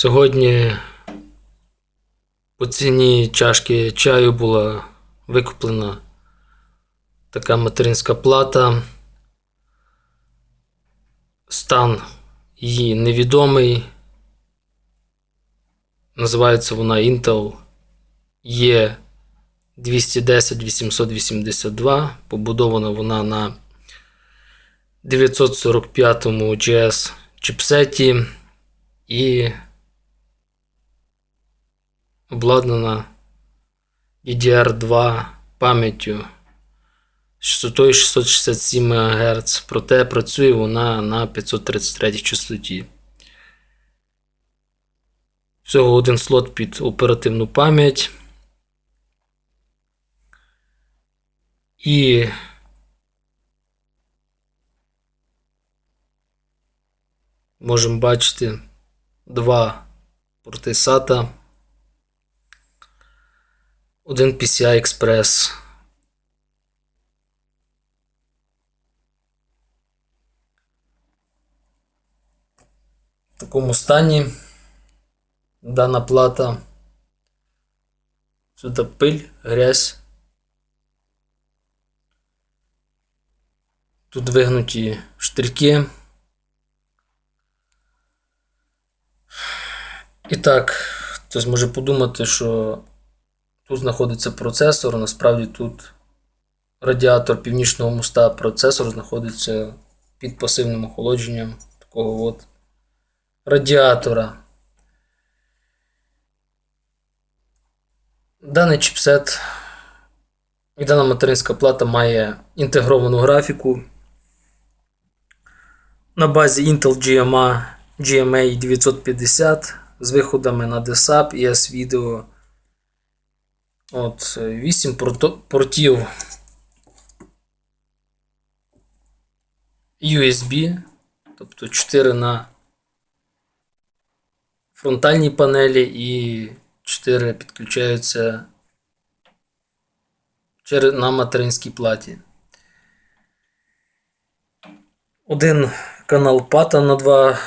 Сьогодні по ціні чашки чаю була викуплена така материнська плата. Стан її невідомий. Називається вона Intel E 210 882. Побудована вона на 945 GS чіпсеті і обладнана DDR2 пам'яттю частотою 667 МГц, проте працює вона на 533 частоті. Всього один слот під оперативну пам'ять. І можемо бачити два порти SATA, один PCI Express. В такому стані дана плата. Сюди пиль, грязь. Тут вигнуті штрики. І так, хтось може подумати, що тут знаходиться процесор, насправді тут радіатор північного моста, процесор знаходиться під пасивним охолодженням такого от радіатора. Даний чіпсет і дана материнська плата має інтегровану графіку на базі Intel GMA, GMA 950 з виходами на DSAP і S-Video. От, 8 портів USB, тобто 4 на фронтальній панелі і 4 підключаються на материнській платі. Один канал пата на два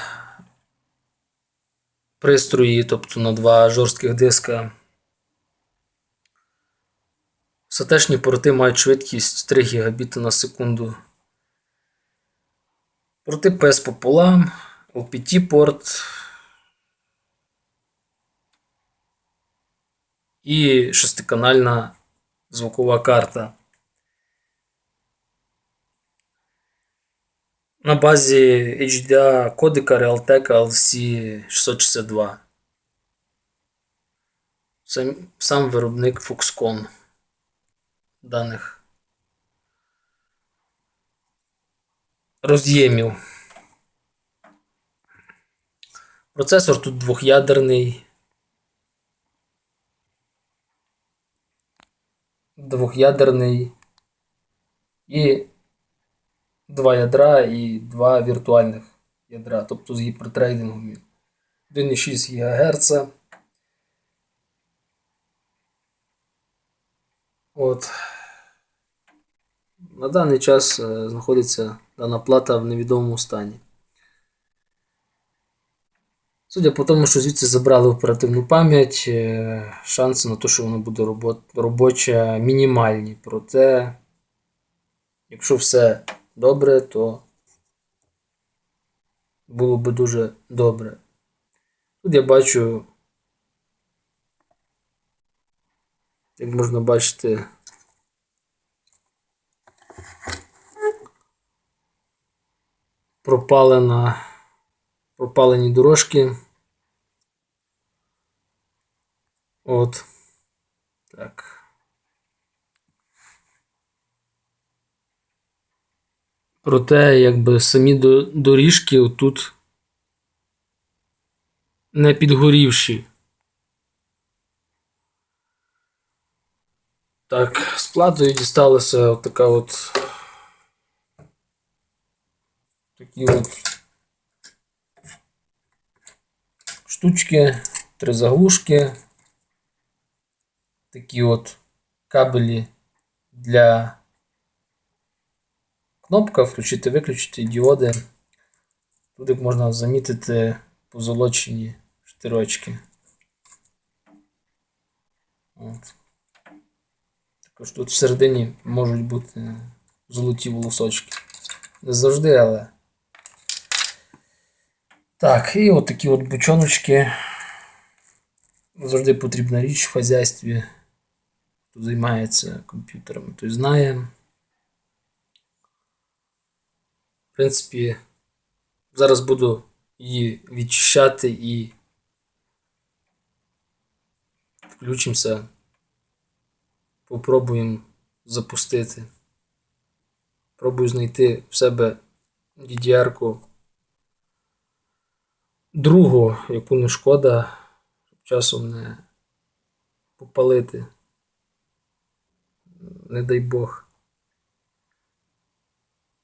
пристрої, тобто на два жорстких диска. Сатешні порти мають швидкість 3 Гбіт на секунду. Порти PS пополам, LPT порт і шестиканальна звукова карта. На базі HDA кодека Realtek LC 662. Сам, сам виробник Foxconn даних роз'ємів. Процесор тут двох'ядерний. Двох'ядерний і два ядра і два віртуальних ядра, тобто з гіпертрейдингом 1,6 ГГц. От. На даний час е, знаходиться дана плата в невідомому стані. Судя по тому, що звідси забрали оперативну пам'ять, е, шанси на те, що вона буде робо- робоча, мінімальні. Проте, якщо все добре, то було би дуже добре. Тут я бачу, як можна бачити, пропалена, пропалені дорожки. От. Так. Проте, якби самі до- доріжки тут не підгорівші. Так, з платою дісталася от така от. Такі от штучки, три заглушки, такі от кабелі для кнопка включити, виключити діоди. Тут як можна замітити позолочені шестерочки. От. Також тут всередині можуть бути золоті волосочки. Не завжди, але. Так, і от такі от бучоночки. Завжди потрібна річ в хазяйстві. Хто займається комп'ютерами, той знає. В принципі, зараз буду її відчищати і включимося. Попробуємо запустити. Пробую знайти в себе DDR-ку другу, яку не шкода, щоб часом не попалити. Не дай Бог.